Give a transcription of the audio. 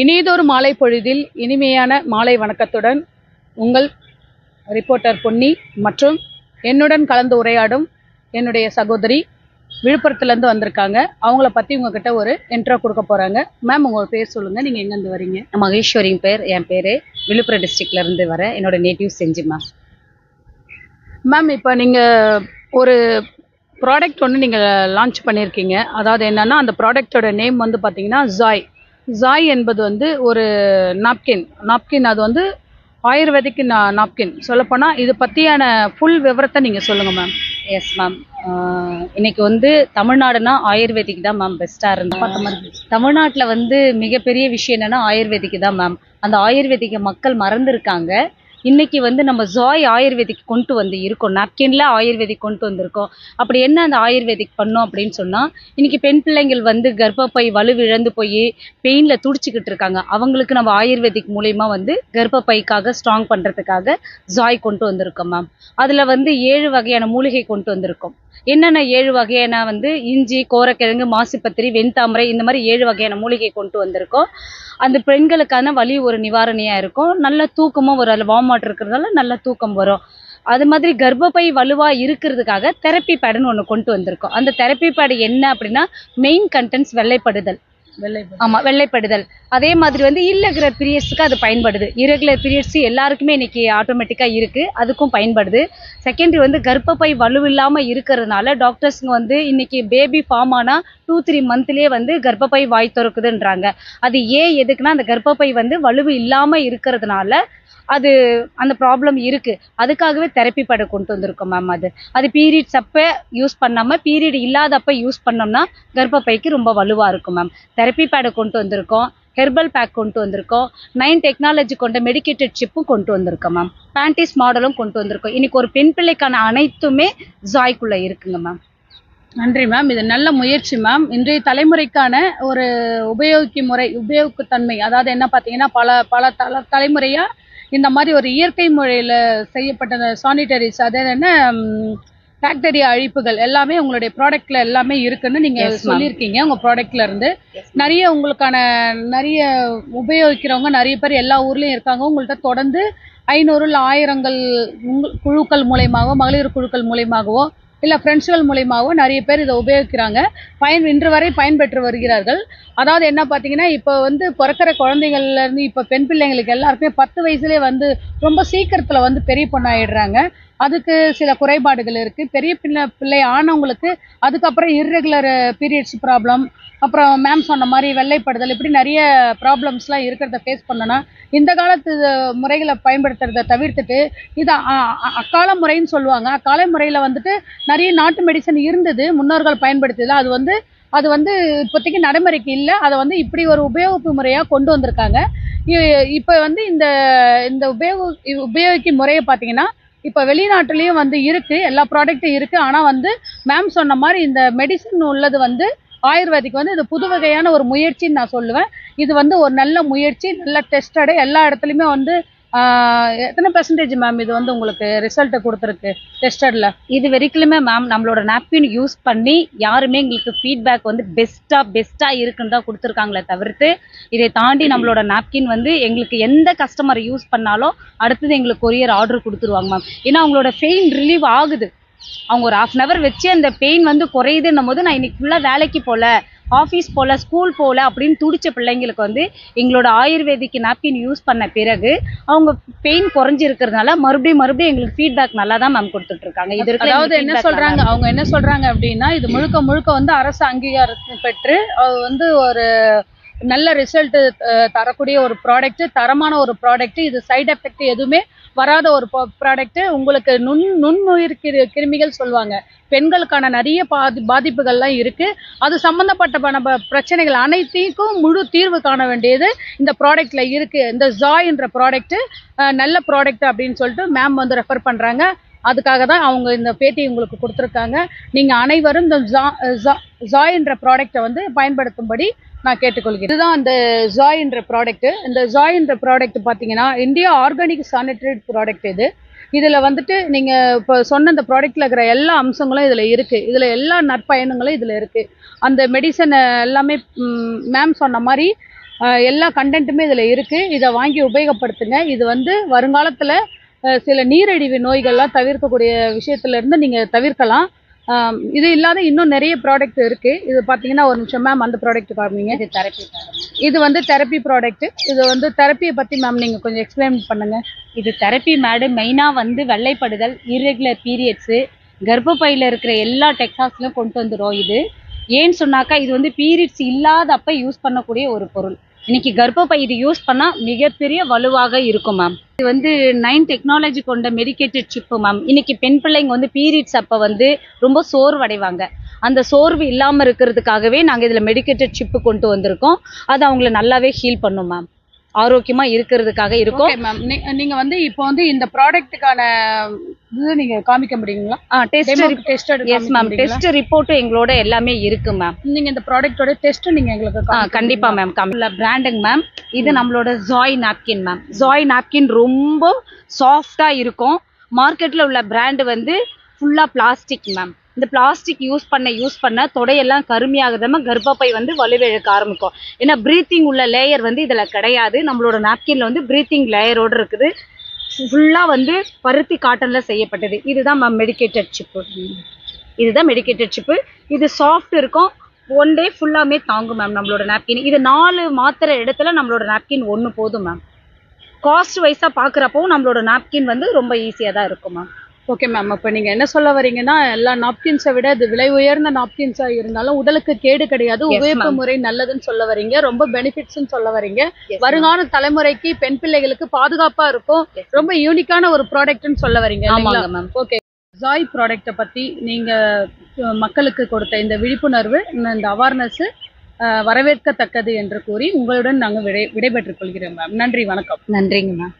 இனியதொரு மாலை பொழுதில் இனிமையான மாலை வணக்கத்துடன் உங்கள் ரிப்போர்ட்டர் பொன்னி மற்றும் என்னுடன் கலந்து உரையாடும் என்னுடைய சகோதரி விழுப்புரத்துலேருந்து வந்திருக்காங்க. அவங்கள பற்றி உங்ககிட்ட ஒரு இன்ட்ரோ கொடுக்க போகிறாங்க மேம் உங்கள் பேர் சொல்லுங்கள் நீங்கள் எங்கேருந்து வரீங்க? மகேஸ்வரின் பேர். என் பேர் விழுப்புரம் டிஸ்ட்ரிக்ட்ல இருந்து வரேன் என்னோட நேட்டிவ் செஞ்சு மேம் மேம் இப்போ நீங்கள் ஒரு ப்ராடக்ட் ஒன்று நீங்கள் லான்ச் பண்ணியிருக்கீங்க அதாவது என்னன்னா அந்த ப்ராடக்ட்டோட நேம் வந்து பார்த்தீங்கன்னா ஜாய் ஜாய் என்பது வந்து ஒரு நாப்கின் நாப்கின் அது வந்து ஆயுர்வேதிக் நாப்கின் சொல்லப்போனால் இது பற்றியான ஃபுல் விவரத்தை நீங்கள் சொல்லுங்கள் மேம் எஸ் மேம் இன்னைக்கு வந்து தமிழ்நாடுனா ஆயுர்வேதிக் தான் மேம் பெஸ்ட்டாக இருந்தோம் தமிழ்நாட்டில் வந்து மிகப்பெரிய விஷயம் என்னன்னா ஆயுர்வேதிக் தான் மேம் அந்த ஆயுர்வேதிக்கை மக்கள் மறந்துருக்காங்க. இன்றைக்கி வந்து நம்ம ஜாய் ஆயுர்வேதிக் கொண்டு வந்து இருக்கோம். நாப்கின்ல ஆயுர்வேதிக் கொண்டு வந்திருக்கோம். அப்படி என்ன அந்த ஆயுர்வேதிக் பண்ணோம் அப்படின்னு சொன்னால் இன்றைக்கி பெண் பிள்ளைங்கள் வந்து கர்ப்பப்பை வலுவிழந்து போய் பெயினில் துடிச்சிக்கிட்டு இருக்காங்க. அவங்களுக்கு நம்ம ஆயுர்வேதிக் மூலயமா வந்து கர்ப்பப்பைக்காக ஸ்ட்ராங் பண்ணுறதுக்காக ஜாய் கொண்டு வந்திருக்கோம் மேம் அதில் வந்து ஏழு வகையான மூலிகை கொண்டு வந்திருக்கோம். என்னென்ன ஏழு வகையான வந்து இஞ்சி கோரக்கிழங்கு மாசிப்பத்திரி வெண்தாமரை இந்த மாதிரி ஏழு வகையான மூலிகை கொண்டு வந்திருக்கோம். அந்த பெண்களுக்கான வலி ஒரு நிவாரணியாக இருக்கும். நல்ல தூக்கமும் வரும் அதில் வார்ம் வாட்டர் இருக்கிறதால நல்ல தூக்கம் வரும். அது மாதிரி கர்ப்பப்பை வலுவாக இருக்கிறதுக்காக தெரப்பி பேடுன்னு ஒன்று கொண்டு வந்திருக்கோம். அந்த தெரப்பி பேடு என்ன அப்படின்னா மெயின் கண்டென்ட்ஸ் வெள்ளைப்படுதல். வெள்ளை ஆமா வெள்ளைப்படுதல். அதே மாதிரி வந்து இல்லகுலர் பீரியட்ஸுக்கு அது பயன்படுது. இரகுலர் பீரியட்ஸ் எல்லாருக்குமே இன்னைக்கு ஆட்டோமேட்டிக்காக இருக்கு. அதுக்கும் பயன்படுது. செகண்டரி வந்து கர்ப்பப்பை வலுவில்லாமல் இருக்கிறதுனால டாக்டர்ஸுங்க வந்து இன்னைக்கு பேபி ஃபார்ம் ஆனால் டூ த்ரீ மந்த்லேயே வந்து கர்ப்பப்பை வாய் திறக்குதுன்றாங்க. அது ஏன் எதுக்குன்னா அந்த கர்ப்பப்பை வந்து வலுவு இல்லாமல் இருக்கிறதுனால அது அந்த ப்ராப்ளம் இருக்குது அதுக்காகவே தெரப்பி பேடை கொண்டு வந்திருக்கோம் மேம் அது. அது பீரியட்ஸ் அப்போ யூஸ் பண்ணாமல் பீரியட் இல்லாதப்போ யூஸ் பண்ணோம்னா கர்ப்பப்பைக்கு ரொம்ப வலுவாக இருக்கும் மேம் தெரப்பி பேடை கொண்டு வந்திருக்கோம் ஹெர்பல் பேக் கொண்டு வந்திருக்கோம் நைன் டெக்னாலஜி கொண்ட மெடிக்கேட்டட் சிப்பும் கொண்டு வந்திருக்கோம் மேம் பேண்டிஸ் மாடலும் கொண்டு வந்திருக்கோம். இன்னைக்கு ஒரு பெண் பிள்ளைக்கான அனைத்துமே ஜாய்க்குள்ளே இருக்குங்க மேம் நன்றி மேம் இது நல்ல முயற்சி மேம் இன்றைய தலைமுறைக்கான ஒரு உபயோகிக்கும் முறை உபயோகத்தன்மை. அதாவது என்ன பார்த்தீங்கன்னா பல பல தல தலைமுறையாக இந்த மாதிரி ஒரு இயற்கை முறையில் செய்யப்பட்ட சானிட்டரிஸ் அதாவது என்ன பாக்டீரியா அழிப்புகள் எல்லாமே உங்களுடைய ப்ராடக்ட்ல எல்லாமே இருக்குன்னு நீங்க. சொல்லியிருக்கீங்க உங்க ப்ராடக்ட்ல இருந்து. நிறைய உங்களுக்கான நிறைய உபயோகிக்கிறவங்க நிறைய பேர் எல்லா ஊர்லயும் இருக்காங்க. உங்கள்ட்ட தொடர்ந்து ஐநூறு இல்ல ஆயிரங்கள் குழுக்கள் மூலயமாவோ மகளிர் குழுக்கள் மூலயமாகவோ இல்ல ஃப்ரெண்ட்ஸ்கள் மூலயமாவோ நிறைய பேர் இதை உபயோகிக்கிறாங்க. பயன் இன்று வரை பயன்பெற்று வருகிறார்கள். அதாவது என்ன பார்த்தீங்கன்னா இப்போ வந்து பிறக்கிற குழந்தைகள்ல இருந்து இப்போ பெண் பிள்ளைங்களுக்கு எல்லாருக்குமே பத்து வயசுலேயே வந்து ரொம்ப சீக்கிரத்துல வந்து பெரிய பொண்ணாயிடுறாங்க. அதுக்கு சில குறைபாடுகள் இருக்குது பெரிய பிள்ளை பிள்ளை ஆனவங்களுக்கு அதுக்கப்புறம் இர்ரெகுலர் பீரியட்ஸ் ப்ராப்ளம் அப்புறம் மேம் சொன்ன மாதிரி வெள்ளைப்படுதல் இப்படி நிறைய ப்ராப்ளம்ஸ்லாம் இருக்கிறத ஃபேஸ் பண்ணோன்னா இந்த காலத்து முறைகளை பயன்படுத்துறத தவிர்த்துட்டு இது அ- அ- அக்கால முறைன்னு சொல்லுவாங்க. அக்கால முறையில் வந்துட்டு நிறைய நாட்டு மெடிசன் இருந்தது முன்னோர்கள் பயன்படுத்தியதில் அது வந்து அது வந்து இப்போதைக்கு நடைமுறைக்கு இல்லை. அதை வந்து இப்படி ஒரு உபயோகிப்பு முறையாக கொண்டு வந்திருக்காங்க. இ- இப்போ வந்து இந்த இந்த உபயோக உபயோகிக்கும் முறையை பார்த்தீங்கன்னா இப்போ வெளிநாட்டுலேயும் வந்து இருக்கு எல்லா ப்ராடக்ட்டும் இருக்கு. ஆனால் வந்து மேம் சொன்ன மாதிரி இந்த மெடிசன் உள்ளது வந்து ஆயுர்வேதிக் வந்து இது புது வகையான ஒரு முயற்சின்னு நான் சொல்லுவேன். இது வந்து ஒரு நல்ல முயற்சி நல்ல டெஸ்டடு எல்லா இடத்துலையுமே வந்து எத்தனை பெர்சன்டேஜ் மேம் இது வந்து உங்களுக்கு ரிசல்ட்டை கொடுத்துருக்கு? டெஸ்டடில் இது வரைக்குமே மேம் நம்மளோட நாப்கின் யூஸ் பண்ணி யாருமே எங்களுக்கு ஃபீட்பேக் வந்து பெஸ்ட்டாக பெஸ்ட்டாக இருக்குன்னு தான் கொடுத்துருக்காங்களே தவிர்த்து இதை தாண்டி நம்மளோட நாப்கின் வந்து எங்களுக்கு எந்த கஸ்டமர் யூஸ் பண்ணாலும் அடுத்தது எங்களுக்கு கொரியர் ஆர்டர் கொடுத்துருவாங்க மேம் ஏன்னா அவங்களோட பெயின் ரிலீவ் ஆகுது. அவங்க ஒரு ஹாஃப் அன் ஹவர் வச்சு அந்த பெயின் வந்து குறையுதுன்னும் போது நான் இன்னைக்கு ஃபுல்லாக வேலைக்கு போகல ஆஃபீஸ் போகல ஸ்கூல் போகல அப்படின்னு துடிச்ச பிள்ளைங்களுக்கு வந்து எங்களோட ஆயுர்வேதிக் நாப்கின் யூஸ் பண்ண பிறகு அவங்க பெயின் குறைஞ்சிருக்கிறதுனால மறுபடியும் மறுபடியும் எங்களுக்கு ஃபீட்பேக் நல்லா தான் மேம் கொடுத்துட்டு இருக்காங்க இது அதாவது என்ன சொல்றாங்க? அவங்க என்ன சொல்றாங்க அப்படின்னா இது முழுக்க முழுக்க வந்து அரசு அங்கீகாரத்தை பெற்று அது வந்து ஒரு நல்ல ரிசல்ட்டு தரக்கூடிய ஒரு ப்ராடக்ட்டு தரமான ஒரு ப்ராடக்ட்டு இது சைடு எஃபெக்ட் எதுவுமே வராத ஒரு ப்ராடக்ட்டு உங்களுக்கு நுண் நுண்ணுயிர் கிரு கிருமிகள் சொல்லுவாங்க. பெண்களுக்கான நிறைய பாதி பாதிப்புகள்லாம் இருக்குது அது சம்மந்தப்பட்ட நம்ம பிரச்சனைகள் அனைத்தையும் முழு தீர்வு காண வேண்டியது இந்த ப்ராடக்ட்டில் இருக்குது இந்த ஜாய்ன்ற ப்ராடக்ட்டு நல்ல ப்ராடக்ட் அப்படின்னு சொல்லிட்டு மேம் வந்து ரெஃபர் பண்ணுறாங்க அதுக்காக தான் அவங்க இந்த பேட்டி உங்களுக்கு கொடுத்துருக்காங்க. நீங்கள் அனைவரும் இந்த ஜா- ஜா- ஜாய் என்ற ப்ராடக்ட்டை வந்து பயன்படுத்தும்படி நான் கேட்டுக்கொள்கிறேன். இதுதான் அந்த ஜாய் என்ற இந்த ஜாய் என்ற ப்ராடக்ட் பார்த்தீங்கன்னா இந்தியா ஆர்கானிக் சானிடரி ப்ராடக்ட் இது. இதில் வந்துட்டு நீங்கள் இப்போ சொன்ன இந்த ப்ராடக்ட்டில் இருக்கிற எல்லா அம்சங்களும் இதில் இருக்குது இதில் எல்லா நற்பயணங்களும் இதில் இருக்குது அந்த மெடிசனை எல்லாமே மேம் சொன்ன மாதிரி எல்லா கண்டென்ட்டுமே இதில் இருக்குது இதை வாங்கி உபயோகப்படுத்துங்க. இது வந்து வருங்காலத்தில் சில நீரிழிவு நோய்கள்லாம் தவிர்க்கக்கூடிய விஷயத்துல இருந்து நீங்கள் தவிர்க்கலாம். இது இல்லாத இன்னும் நிறைய ப்ராடக்ட் இருக்குது இது பார்த்தீங்கன்னா ஒரு நிமிஷம் மேம் அந்த ப்ராடக்ட் காமிங்க. இது தெரப்பி இது வந்து தெரப்பி ப்ராடக்ட் இது வந்து தெரப்பியை பற்றி மேம் நீங்கள் கொஞ்சம் எக்ஸ்பிளைன் பண்ணுங்க. இது தெரப்பி மேடு மெயினாக வந்து வெள்ளைப்படுதல் irregular பீரியட்ஸு கர்ப்பப்பையில் இருக்கிற எல்லா டெக்ஸாஸ்லையும் கொண்டு வந்துடும் இது. ஏன்னு சொன்னாக்கா இது வந்து பீரியட்ஸ் இல்லாதப்ப யூஸ் பண்ணக்கூடிய ஒரு பொருள். இன்னைக்கு கர்ப்பப்பை இது யூஸ் பண்ணால் மிகப்பெரிய வலுவாக இருக்கும் மேம் இது வந்து நைன் டெக்னாலஜி கொண்ட மெடிக்கேட்டட் சிப்பு மேம் இன்னைக்கு பெண் பிள்ளைங்க வந்து பீரியட்ஸ் அப்போ வந்து ரொம்ப சோர்வடைவாங்க. அந்த சோர்வு இல்லாமல் இருக்கிறதுக்காகவே நாங்கள் இதில் மெடிக்கேட்டட் சிப்பு கொண்டு வந்திருக்கோம். அது அவங்கள நல்லாவே ஹீல் பண்ணும் மேம் ஆரோக்கியமாக இருக்கிறதுக்காக இருக்கும். மேம் நீங்கள் வந்து இப்போ வந்து இந்த ப்ராடக்ட்டுக்கான இது நீங்கள் காமிக்க முடியுங்களா? Test test yes ma'am test ரிப்போர்ட்டும் எங்களோட எல்லாமே இருக்கு மேம் நீங்கள் இந்த ப்ராடக்ட்டோட டெஸ்ட் நீங்கள் எங்களுக்கு ஆ கண்டிப்பா மேம் கமல பிராண்டுங்க மேம் இது நம்மளோட Joy napkin ma'am Joy napkin ரொம்ப சாஃப்டா இருக்கும். மார்க்கெட்ல உள்ள பிராண்ட் வந்து ஃபுல்லா பிளாஸ்டிக் மேம் இந்த பிளாஸ்டிக் யூஸ் பண்ண யூஸ் பண்ண தொடையெல்லாம் கருமையாகுதாம கர்ப்பப்பை வந்து வலுவிழக்க ஆரம்பிக்கும். ஏன்னா ப்ரீத்திங் உள்ள லேயர் வந்து இதில் கிடையாது. நம்மளோட நாப்கின்ல வந்து ப்ரீத்திங் லேயரோட இருக்குது. ஃபுல்லாக வந்து பருத்தி காட்டனில் செய்யப்பட்டது. இதுதான் மேம் மெடிக்கேட்டட் சிப்பு இதுதான் மெடிக்கேட்டட் சிப்பு இது சாஃப்ட் இருக்கும். ஒன் டே ஃபுல்லாமே தாங்கும் மேம் நம்மளோட நாப்கின் இது நாலு மாத்திரை இடத்துல நம்மளோட நாப்கின் ஒன்று போதும் மேம் காஸ்ட் வைஸாக பார்க்குறப்போ நம்மளோட நாப்கின் வந்து ரொம்ப ஈஸியாக தான் இருக்கும் மேம் ஓகே மேம் அப்போ நீங்கள் என்ன சொல்ல வரீங்கன்னா எல்லா நாப்கின்ஸை விட இது விலை உயர்ந்த நாப்கின்ஸாக இருந்தாலும் உடலுக்கு கேடு கிடையாது. உபயோக. முறை நல்லதுன்னு சொல்ல வரீங்க ரொம்ப பெனிஃபிட்ஸ்னு சொல்ல வரீங்க வருங்கால தலைமுறைக்கு பெண் பிள்ளைகளுக்கு பாதுகாப்பா இருக்கும். ரொம்ப யூனிக்கான ஒரு ப்ராடக்ட்னு சொல்ல வரீங்க? ஆமாங்க மேம் ஓகே ஜாய் ப்ராடக்ட்டை பற்றி நீங்கள் மக்களுக்கு கொடுத்த இந்த விழிப்புணர்வு இந்த- இந்த அவேர்னஸ் வரவேற்கத்தக்கது என்று கூறி உங்களுடன் நாங்கள் விடை விடைபெற்றுக் கொள்கிறோம் மேம் நன்றி வணக்கம். நன்றிங்க மேம்